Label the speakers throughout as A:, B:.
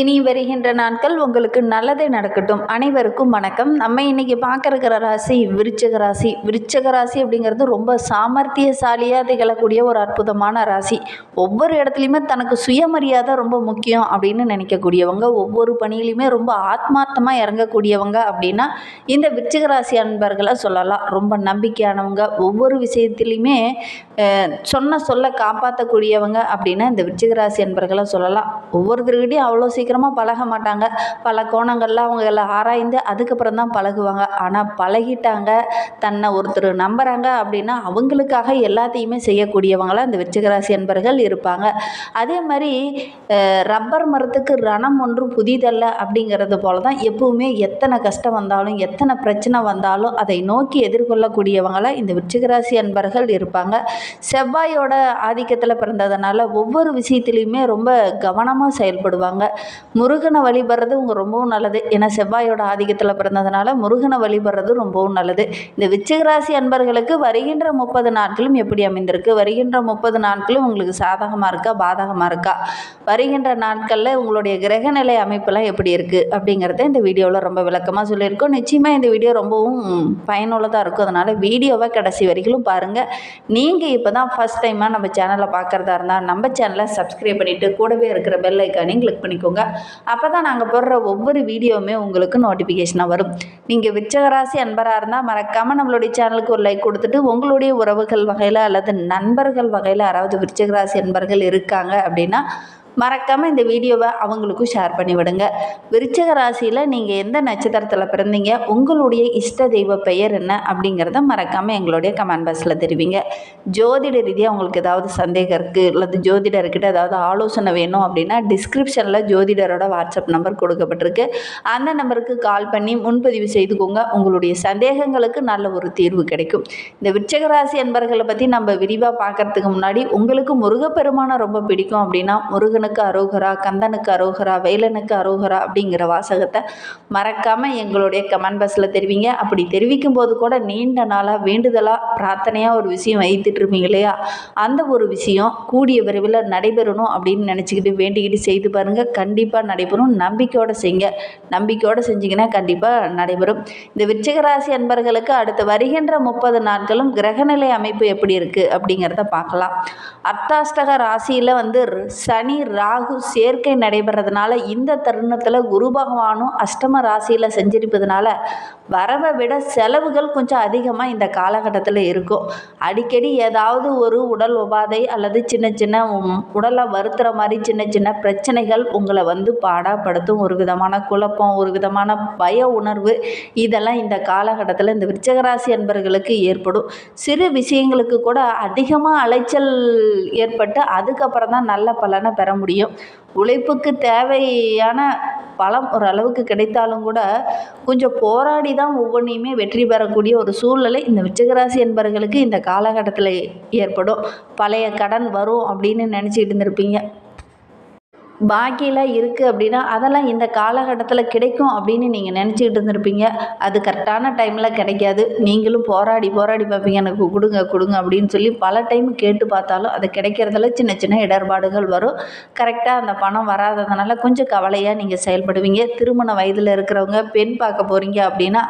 A: இனி வருகின்ற நாட்கள் உங்களுக்கு நல்லதே நடக்கட்டும். அனைவருக்கும் வணக்கம். நம்ம இன்னைக்கு பார்க்கறக்கிற ராசி விருச்சக ராசி. விருச்சக ராசி அப்படிங்கிறது ரொம்ப சாமர்த்தியசாலியாக திகழக்கூடிய ஒரு அற்புதமான ராசி. ஒவ்வொரு இடத்துலையுமே தனக்கு சுயமரியாதை ரொம்ப முக்கியம் அப்படின்னு நினைக்கக்கூடியவங்க ஒவ்வொரு பணியிலையுமே ரொம்ப ஆத்மார்த்தமாக இறங்கக்கூடியவங்க அப்படின்னா இந்த விருச்சக ராசி அன்பர்களை சொல்லலாம். ரொம்ப நம்பிக்கையானவங்க ஒவ்வொரு விஷயத்துலையுமே சொன்ன சொல்ல காப்பாற்றக்கூடியவங்க அப்படின்னா இந்த விருச்சக ராசி அன்பர்களை சொல்லலாம். ஒவ்வொருத்தருக்கிட்டையும் அவ்வளோ சீக்கிரம் சீக்கிரமாக பழக மாட்டாங்க. பல கோணங்களில் அவங்க எல்லாம் ஆராய்ந்து அதுக்கப்புறம் தான் பழகுவாங்க. ஆனால் பழகிட்டாங்க. தன்னை ஒருத்தர் நம்புகிறாங்க அப்படின்னா அவங்களுக்காக எல்லாத்தையுமே செய்யக்கூடியவங்களாக இந்த விருச்சிக அன்பர்கள் இருப்பாங்க. அதே மாதிரி ரப்பர் மரத்துக்கு ரணம் ஒன்றும் புதிதல்ல அப்படிங்கிறது போல தான் எப்பவுமே எத்தனை கஷ்டம் வந்தாலும் எத்தனை பிரச்சனை வந்தாலும் அதை நோக்கி எதிர்கொள்ளக்கூடியவங்களாக இந்த விருச்சிக அன்பர்கள் இருப்பாங்க. செவ்வாயோட ஆதிக்கத்தில் பிறந்ததுனால ஒவ்வொரு விஷயத்துலையுமே ரொம்ப கவனமாக செயல்படுவாங்க. முருகனை வழிபடுறது உங்க ரொம்பவும் நல்லது. ஏன்னா செவ்வாயோட ஆதிக்கத்தில் பிறந்ததுனால முருகனை வழிபடுறது ரொம்பவும் நல்லது. இந்த விச்சகராசி அன்பர்களுக்கு வருகின்ற முப்பது நாட்களும் எப்படி அமைந்திருக்கு? வருகின்ற முப்பது நாட்களும் உங்களுக்கு சாதகமாக இருக்கா? பாதகமாக இருக்கா? வருகின்ற நாட்களில் உங்களுடைய கிரகநிலை அமைப்பெல்லாம் எப்படி இருக்குது அப்படிங்கிறத இந்த வீடியோவில் ரொம்ப விளக்கமாக சொல்லியிருக்கோம். நிச்சயமாக இந்த வீடியோ ரொம்பவும் பயனுள்ளதாக இருக்கும். அதனால் வீடியோவை கடைசி வரைக்கும் பாருங்கள் நீங்கள் இப்போ தான் ஃபஸ்ட் டைமாக நம்ம சேனலை பார்க்குறதா இருந்தால் நம்ம சேனலை சப்ஸ்கிரைப் பண்ணிவிட்டு கூடவே இருக்கிற பெல் ஐக்கானையும் கிளிக் பண்ணிக்கோங்க. அப்போ தான் நாங்கள் போடுற ஒவ்வொரு வீடியோவுமே உங்களுக்கு நோட்டிஃபிகேஷனாக வரும். நீங்கள் விச்சகராசி அன்பராக இருந்தால் மறக்காமல் நம்மளுடைய சேனலுக்கு ஒரு லைக் கொடுத்துட்டு உங்களுடைய உறவுகள் வகையில் அல்லது நண்பர்கள் வகையில் யாராவது விச்சகராசி அன்பர்கள் இருக்காங்க அப்படின்னா மறக்காமல் இந்த வீடியோவை அவங்களுக்கும் ஷேர் பண்ணி விடுங்க ராசியில் நீங்கள் எந்த நட்சத்திரத்தில் பிறந்தீங்க? உங்களுடைய இஷ்ட தெய்வ பெயர் என்ன? அப்படிங்கிறத மறக்காமல் எங்களுடைய கமெண்ட் பாக்ஸில் தெரிவிங்க. ஜோதிட ரீதியாக உங்களுக்கு ஏதாவது சந்தேகம் இருக்குது அல்லது ஜோதிடர்கிட்ட ஏதாவது ஆலோசனை வேணும் அப்படின்னா டிஸ்கிரிப்ஷனில் ஜோதிடரோட வாட்ஸ்அப் நம்பர் கொடுக்கப்பட்டிருக்கு. அந்த நம்பருக்கு கால் பண்ணி முன்பதிவு செய்துக்கோங்க. உங்களுடைய சந்தேகங்களுக்கு நல்ல ஒரு தீர்வு கிடைக்கும். இந்த விருச்சிக ராசி என்பர்களை பற்றி நம்ம விரிவாக பார்க்கறதுக்கு முன்னாடி உங்களுக்கு முருகப்பெருமானை ரொம்ப பிடிக்கும் அப்படின்னா முருகனுக்கு அரோகரா கந்தனுக்கு அரோகரா வேலனுக்கு அரோகரா அப்படிங்கிற வாசகத்தை மறக்காமல் எங்களுடைய கமெண்ட் பாக்ஸில் தெரிவிங்க. அப்படி தெரிவிக்கும் போது கூட நீண்ட நாளாக வேண்டுதலாக பிரார்த்தனையாக ஒரு விஷயம் வைத்துட்டு இருப்பீங்க இல்லையா? அந்த ஒரு விஷயம் கூடிய விரைவில் நடைபெறணும் அப்படின்னு நினச்சிக்கிட்டு வேண்டிக்கிட்டு செய்து பாருங்கள் கண்டிப்பாக நடைபெறும். நம்பிக்கையோடு செய்யுங்க நம்பிக்கையோடு செஞ்சிங்கன்னா கண்டிப்பாக நடைபெறும். இந்த விருச்சிக ராசி அன்பர்களுக்கு அடுத்து வருகின்ற முப்பது நாட்களும் கிரகநிலை அமைப்பு எப்படி இருக்குது அப்படிங்கிறத பார்க்கலாம். அர்த்தாஷ்டக ராசியில் வந்து சனி ராகு சேர்க்கை நடைபெறதுனால இந்த தருணத்தில் குரு பகவானும் அஷ்டம ராசியில் செஞ்சிருப்பதுனால வரவை விட செலவுகள் கொஞ்சம் அதிகமாக இந்த காலகட்டத்தில் இருக்கும். அடிக்கடி ஏதாவது ஒரு உடல் உபாதை அல்லது சின்ன சின்ன உடலை வருத்துற மாதிரி சின்ன சின்ன பிரச்சனைகள் உங்களை வந்து பாடாப்படுத்தும். ஒரு விதமான குழப்பம் ஒரு விதமான பய உணர்வு இதெல்லாம் இந்த காலகட்டத்தில் இந்த விருச்சகராசி அன்பர்களுக்கு ஏற்படும். சிறு விஷயங்களுக்கு கூட அதிகமாக அலைச்சல் ஏற்பட்டு அதுக்கப்புறம் தான் நல்ல பலனை பெற முடியும். உழைப்புக்கு தேவையான பலம் ஓரளவுக்கு கிடைத்தாலும் கூட கொஞ்சம் போராடி தான் ஒவ்வொன்றையுமே வெற்றி பெறக்கூடிய ஒரு சூழ்நிலை இந்த விச்சகராசி என்பவர்களுக்கு இந்த காலகட்டத்தில் ஏற்படும். பழைய கடன் வரும் அப்படின்னு நினச்சிட்டு இருந்திருப்பீங்க. பாக்கியெலாம் இருக்குது அப்படின்னா அதெல்லாம் இந்த காலகட்டத்தில் கிடைக்கும் அப்படின்னு நீங்கள் நினச்சிக்கிட்டு இருந்திருப்பீங்க. அது கரெக்டான டைமில் கிடைக்காது. நீங்களும் போராடி போராடி பார்ப்பீங்க. எனக்கு கொடுங்க கொடுங்க அப்படின்னு சொல்லி பல டைம் கேட்டு பார்த்தாலும் அது கிடைக்கிறதுல சின்ன சின்ன இடர்பாடுகள் வரும். கரெக்டாக அந்த பணம் வராததுனால கொஞ்சம் கவலையாக நீங்கள் செயல்படுவீங்க. திருமண வயதில் இருக்கிறவங்க பெண் பார்க்க போகிறீங்க அப்படின்னா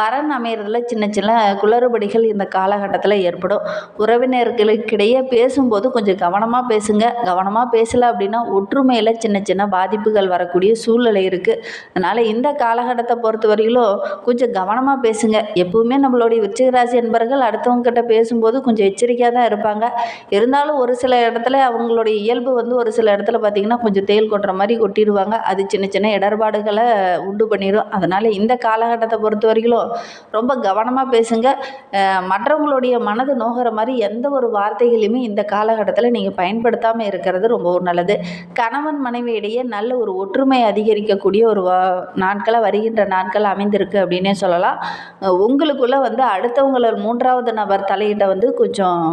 A: வரன் அமையிறதுல சின்ன சின்ன குளறுபடிகள் இந்த காலகட்டத்தில் ஏற்படும். உறவினர்களுக்கிடையே பேசும்போது கொஞ்சம் கவனமாக பேசுங்க. கவனமாக பேசலை அப்படின்னா ஒற்றுமையில் சின்ன சின்ன பாதிப்புகள் வரக்கூடிய சூழ்நிலை இருக்குது அதனால் இந்த காலகட்டத்தை பொறுத்த வரையிலும் கொஞ்சம் கவனமாக பேசுங்க. எப்பவுமே நம்மளுடைய விருச்சிகராசி என்பர்கள் அடுத்தவங்ககிட்ட பேசும்போது கொஞ்சம் எச்சரிக்கையாக தான் இருப்பாங்க. இருந்தாலும் ஒரு சில இடத்துல அவங்களுடைய இயல்பு வந்து ஒரு சில இடத்துல பார்த்திங்கன்னா கொஞ்சம் தேள் கொட்டுற மாதிரி கொட்டிடுவாங்க. அது சின்ன சின்ன இடர்பாடுகளை உண்டு பண்ணிடும் அதனால் இந்த காலகட்டத்தை பொறுத்த வரையிலும் ரொம்ப கவனமாக பேசுங்க. மற்றவங்களுடைய மனது நோகிற மாதிரி எந்த ஒரு வார்த்தைகளையுமே இந்த காலகட்டத்தில் நீங்கள் பயன்படுத்தாமல் இருக்கிறது ரொம்பவும் நல்லது. கணவன் மனைவி இடையே நல்ல ஒரு ஒற்றுமை அதிகரிக்கக்கூடிய ஒரு வா நாட்களாக வருகின்ற நாட்கள் அமைந்திருக்கு அப்படின்னே சொல்லலாம். உங்களுக்குள்ளே வந்து அடுத்தவங்கள மூன்றாவது நபர் தலையிட்ட வந்து கொஞ்சம்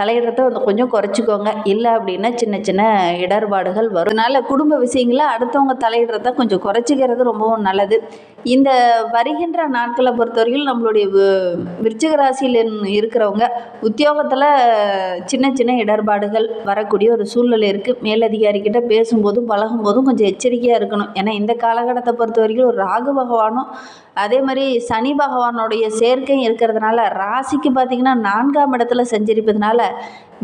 A: தலையிடுறத வந்து கொஞ்சம் குறைச்சிக்கோங்க. இல்லை அப்படின்னா சின்ன சின்ன இடர்பாடுகள் வரும். அதனால் குடும்ப விஷயங்களை அடுத்தவங்க தலையிடுறத கொஞ்சம் குறைச்சிக்கிறது ரொம்பவும் நல்லது. இந்த வருகின்ற நாட்களை பொறுத்தவரையில் நம்மளுடைய விருச்சிக ராசியில் இருக்கிறவங்க உத்தியோகத்தில் சின்ன சின்ன இடர்பாடுகள் வரக்கூடிய ஒரு சூழ்நிலை இருக்குது மேலதிகாரிக்கிட்ட பேசும்போதும் பழகும்போதும் கொஞ்சம் எச்சரிக்கையாக இருக்கணும். ஏன்னா இந்த காலகட்டத்தை பொறுத்த வரைக்கும் ஒரு ராகு பகவானும் அதே மாதிரி சனி பகவானுடைய சேர்க்கையும் இருக்கிறதுனால ராசிக்கு பார்த்திங்கன்னா நான்காம் இடத்துல செஞ்சிருப்பதுனால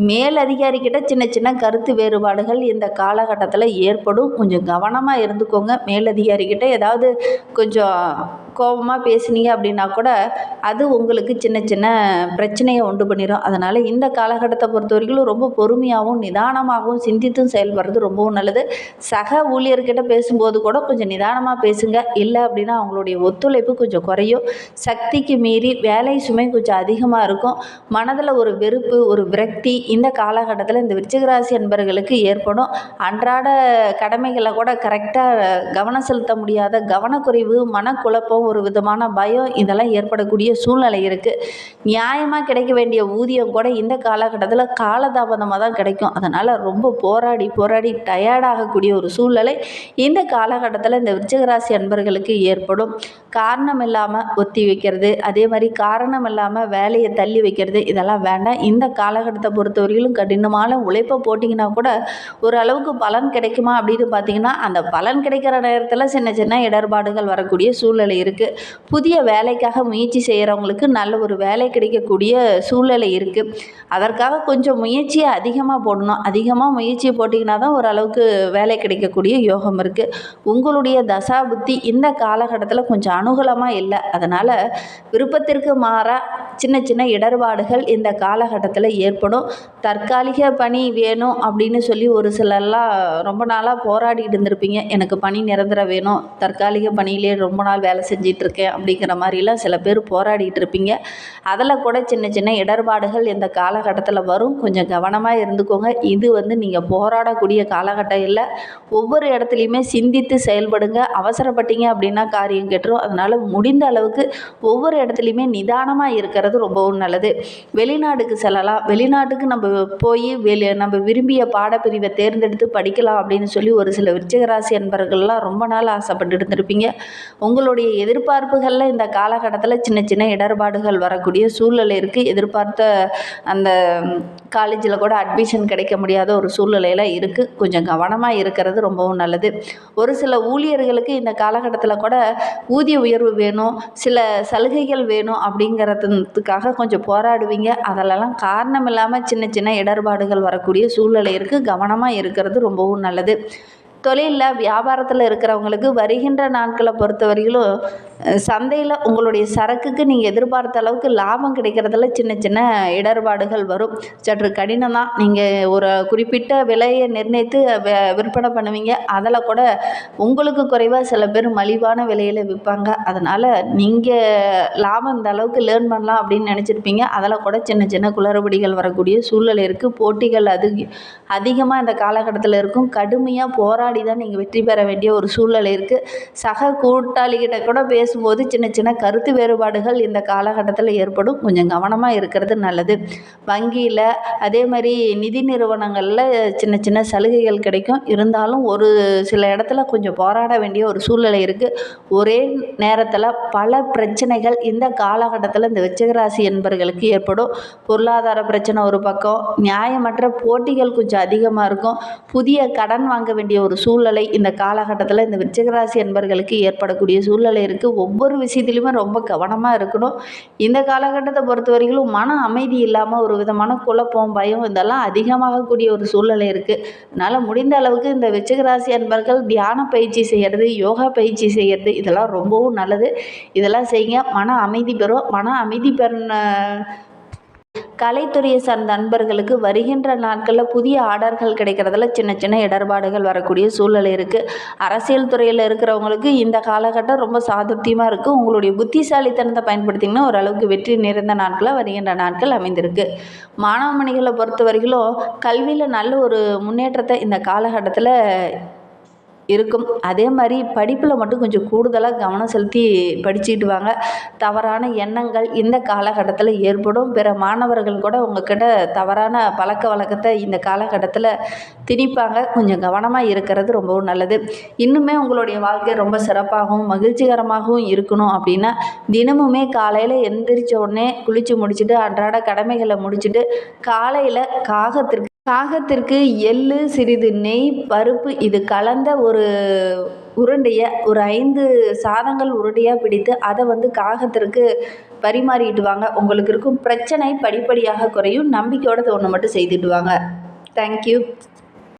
A: மேலதிகாரிக்கிட்ட சின்ன சின்ன கருத்து வேறுபாடுகள் இந்த காலகட்டத்தில் ஏற்படும். கொஞ்சம் கவனமாக இருந்துக்கோங்க. மேலதிகாரிக்கிட்ட ஏதாவது கொஞ்சம் கோபமாக பேசுனீங்க அப்படின்னா கூட அது உங்களுக்கு சின்ன சின்ன பிரச்சனையை உண்டு பண்ணிடும் அதனால் இந்த காலகட்டத்தை பொறுத்த வரைக்கும் ரொம்ப பொறுமையாகவும் நிதானமாகவும் சிந்தித்தும் செயல்படுறது ரொம்பவும் நல்லது. சக ஊழியர்கிட்ட பேசும்போது கூட கொஞ்சம் நிதானமாக பேசுங்க. இல்லை அப்படின்னா அவங்களுடைய ஒத்துழைப்பு கொஞ்சம் குறையும். சக்திக்கு மீறி வேலை சுமை கொஞ்சம் அதிகமாக இருக்கும். மனதில் ஒரு வெறுப்பு ஒரு விரக்தி இந்த காலகட்டத்தில் இந்த விருச்சிகராசி அன்பர்களுக்கு ஏற்படும். அன்றாட கடமைகளை கூட கரெக்டாக கவனம் செலுத்த முடியாத கவனக்குறைவு மனக்குழப்பம் ஒரு விதமான பயம் இதெல்லாம் ஏற்படக்கூடிய சூழ்நிலை இருக்குது நியாயமாக கிடைக்க வேண்டிய ஊதியம் கூட இந்த காலகட்டத்தில் காலதாமதமாக தான் கிடைக்கும். அதனால் ரொம்ப போராடி போராடி டயர்டாகக்கூடிய ஒரு சூழ்நிலை இந்த காலகட்டத்தில் இந்த விருச்சகராசி அன்பர்களுக்கு ஏற்படும். காரணம் இல்லாமல் ஒத்தி வைக்கிறது அதே மாதிரி காரணம் இல்லாமல் வேலையை தள்ளி வைக்கிறது இதெல்லாம் வேண்டாம். இந்த காலகட்டத்தை பொறுத்தவரையிலும் கடினமான உழைப்பை போட்டிங்கன்னா கூட ஓரளவுக்கு பலன் கிடைக்குமா அப்படின்னு பார்த்தீங்கன்னா அந்த பலன் கிடைக்கிற நேரத்தில் சின்ன சின்ன இடர்பாடுகள் வரக்கூடிய சூழ்நிலை இருக்குது புதிய வேலைக்காக முயற்சி செய்கிறவங்களுக்கு நல்ல ஒரு வேலை கிடைக்கக்கூடிய சூழ்நிலை இருக்குது அதற்காக கொஞ்சம் முயற்சியை அதிகமாக போடணும். அதிகமாக முயற்சி போட்டிங்கன்னா தான் ஓரளவுக்கு வேலை கிடைக்கக்கூடிய யோகம் இருக்குது உங்களுடைய தசா புத்தி இந்த காலகட்டத்தில் கொஞ்சம் அனுகூலமாக இல்லை. அதனால் விருப்பத்திற்கு மாறாக சின்ன சின்ன இடர்பாடுகள் இந்த காலகட்டத்தில் ஏற்படும். தற்காலிக பணி வேணும் அப்படின்னு சொல்லி ஒரு சிலர்லாம் ரொம்ப நாளாக போராடிட்டு இருந்திருப்பீங்க. எனக்கு பணி நிரந்தரம் வேணும். தற்காலிக பணியிலே ரொம்ப நாள் வேலை செஞ்சு இருக்கேன் அப்படிங்கிற மாதிரிலாம் சில பேர் போராடிட்டு இருப்பீங்க அதில் கூட சின்ன சின்ன இடர்பாடுகள் இந்த காலகட்டத்தில் வரும். கொஞ்சம் கவனமாக இருந்துக்கோங்க. இது வந்து நீங்கள் போராடக்கூடிய காலகட்டம் இல்லை. ஒவ்வொரு இடத்துலையுமே சிந்தித்து செயல்படுங்க. அவசரப்பட்டீங்க அப்படின்னா காரியம் கெட்டுரும். அதனால் முடிந்த அளவுக்கு ஒவ்வொரு இடத்துலையுமே நிதானமாக இருக்கிறது ரொம்பவும் நல்லது. வெளிநாடுக்கு செல்லலாம். வெளிநாட்டுக்கு நம்ம போய் வெளி நம்ம விரும்பிய பாடப்பிரிவை தேர்ந்தெடுத்து படிக்கலாம் அப்படின்னு சொல்லி ஒரு சில விருச்சிகராசி அன்பர்கள்லாம் ரொம்ப நாள் ஆசைப்பட்டு இருந்திருப்பீங்க உங்களுடைய எதிர் எதிர்பார்ப்புகளில் இந்த காலகட்டத்தில் சின்ன சின்ன இடர்பாடுகள் வரக்கூடிய சூழ்நிலை இருக்குது எதிர்பார்த்த அந்த காலேஜில் கூட அட்மிஷன் கிடைக்க முடியாத ஒரு சூழ்நிலையில் இருக்குது கொஞ்சம் கவனமாக இருக்கிறது ரொம்பவும் நல்லது. ஒரு சில ஊழியர்களுக்கு இந்த காலகட்டத்தில் கூட ஊதிய உயர்வு வேணும் சில சலுகைகள் வேணும் அப்படிங்கிறதுக்காக கொஞ்சம் போராடுவீங்க. அதிலெல்லாம் காரணம் இல்லாமல் சின்ன சின்ன இடர்பாடுகள் வரக்கூடிய சூழ்நிலை இருக்குது கவனமாக இருக்கிறது ரொம்பவும் நல்லது. தொழிலில் வியாபாரத்தில் இருக்கிறவங்களுக்கு வருகின்ற நாட்களை பொறுத்த வரையிலும் சந்தையில் உங்களுடைய சரக்குக்கு நீங்கள் எதிர்பார்த்த அளவுக்கு லாபம் கிடைக்கிறதுல சின்ன சின்ன இடர்பாடுகள் வரும். சற்று கடினம் தான். நீங்கள் ஒரு குறிப்பிட்ட விலையை நிர்ணயித்து விற்பனை பண்ணுவீங்க. அதில் கூட உங்களுக்கு குறைவாக சில பேர் மலிவான விலையில் விற்பாங்க. அதனால் நீங்கள் லாபம் இந்த அளவுக்கு லேர்ன் பண்ணலாம் அப்படின்னு நினச்சிருப்பீங்க. அதில் கூட சின்ன சின்ன குளறுபடிகள் வரக்கூடிய சூழ்நிலை இருக்குது போட்டிகள் அது அதிகமாக இந்த காலகட்டத்தில் இருக்கும். கடுமையாக போராட தான் நீங்கள் வெற்றி பெற வேண்டிய ஒரு சூழ்நிலை இருக்குது சக கூட்டாளிகிட்ட கூட பேசும்போது சின்ன சின்ன கருத்து வேறுபாடுகள் இந்த காலகட்டத்தில் ஏற்படும். கொஞ்சம் கவனமாக இருக்கிறது நல்லது. வங்கியில் அதே மாதிரி நிதி நிறுவனங்களில் சின்ன சின்ன சலுகைகள் கிடைக்கும். இருந்தாலும் ஒரு சில இடத்துல கொஞ்சம் போராட வேண்டிய ஒரு சூழ்நிலை இருக்குது ஒரே நேரத்தில் பல பிரச்சனைகள் இந்த காலகட்டத்தில் இந்த வெச்சகராசி என்பர்களுக்கு ஏற்படும். பொருளாதார பிரச்சனை ஒரு பக்கம். நியாயமற்ற போட்டிகள் கொஞ்சம் அதிகமாக இருக்கும். புதிய கடன் வாங்க வேண்டிய ஒரு சூழ்நிலை இந்த காலகட்டத்தில் இந்த விருச்சிகராசி என்பர்களுக்கு ஏற்படக்கூடிய சூழ்நிலை இருக்குது ஒவ்வொரு விஷயத்துலையுமே ரொம்ப கவனமாக இருக்கணும். இந்த காலகட்டத்தை பொறுத்த வரைக்கும் மன அமைதி இல்லாமல் ஒரு விதமான குழப்பம் பயம் இதெல்லாம் அதிகமாகக்கூடிய ஒரு சூழ்நிலை இருக்குது அதனால் முடிந்த அளவுக்கு இந்த விருச்சிகராசி அன்பர்கள் தியான பயிற்சி செய்கிறது யோகா பயிற்சி செய்கிறது இதெல்லாம் ரொம்பவும் நல்லது. இதெல்லாம் செய்யுங்க. மன அமைதி பெறும். மன அமைதி பெற கலைத்துறையை சார்ந்த நண்பர்களுக்கு வருகின்ற நாட்களில் புதிய ஆர்டர்கள் கிடைக்கிறதுல சின்ன சின்ன இடர்பாடுகள் வரக்கூடிய சூழல் இருக்குது அரசியல் துறையில் இருக்கிறவங்களுக்கு இந்த காலகட்டம் ரொம்ப சாதுர்த்தியமாக இருக்குது உங்களுடைய புத்திசாலித்தனத்தை பயன்படுத்திங்கன்னா ஓரளவுக்கு வெற்றி நிறைந்த நாட்களாக வருகின்ற நாட்கள் அமைந்திருக்கு. மாணவ மணிகளை பொறுத்த வரைக்கும் கல்வியில் நல்ல ஒரு முன்னேற்றத்தை இந்த காலகட்டத்தில் இருக்கும். அதே மாதிரி படிப்பில் மட்டும் கொஞ்சம் கூடுதலாக கவனம் செலுத்தி படிச்சுக்கிட்டு வாங்க. தவறான எண்ணங்கள் இந்த காலகட்டத்தில் ஏற்படும். பிற மாணவர்கள் கூட உங்ககிட்ட தவறான பழக்க வழக்கத்தை இந்த காலகட்டத்தில் திணிப்பாங்க. கொஞ்சம் கவனமாக இருக்கிறது ரொம்பவும் நல்லது. இன்னுமே உங்களுடைய வாழ்க்கை ரொம்ப சிறப்பாகவும் மகிழ்ச்சிகரமாகவும் இருக்கணும் அப்படின்னா தினமுமே காலையில் எந்திரிச்ச உடனே குளித்து முடிச்சுட்டு அன்றாட கடமைகளை முடிச்சுட்டு காலையில் காகத்திற்கு காகத்திற்கு எள்ளு சிறிது நெய் பருப்பு இது கலந்த ஒரு உருண்டையை ஒரு ஐந்து சாதங்கள் உருண்டையாக பிடித்து அதை வந்து காகத்திற்கு பரிமாறிட்டு வாங்க உங்களுக்கு இருக்கும் பிரச்சனை படிப்படியாக குறையும். நம்பிக்கையோட ஒன்று மட்டும் செய்துட்டு வாங்க தேங்க்யூ